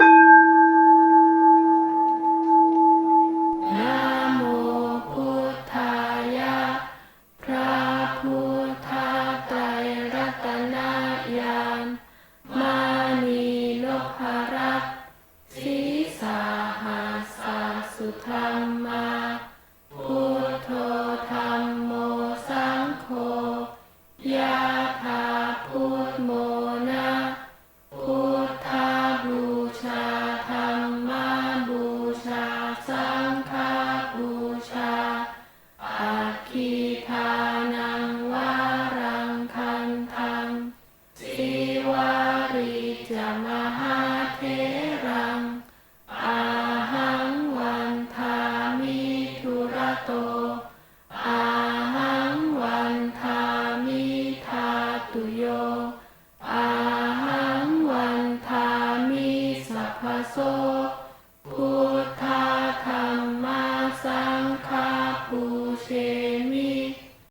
นะโมพุทธายะพระพุทธไตรัตนญาณมานีนพรัตน์สีสาหาสุธรรมาพุทโธ ทังสิวาริจมหาเทรังอาหังวันทามิทุระโตอาหังวันทามิทาตุโยอาหังวันทามิสัพพโส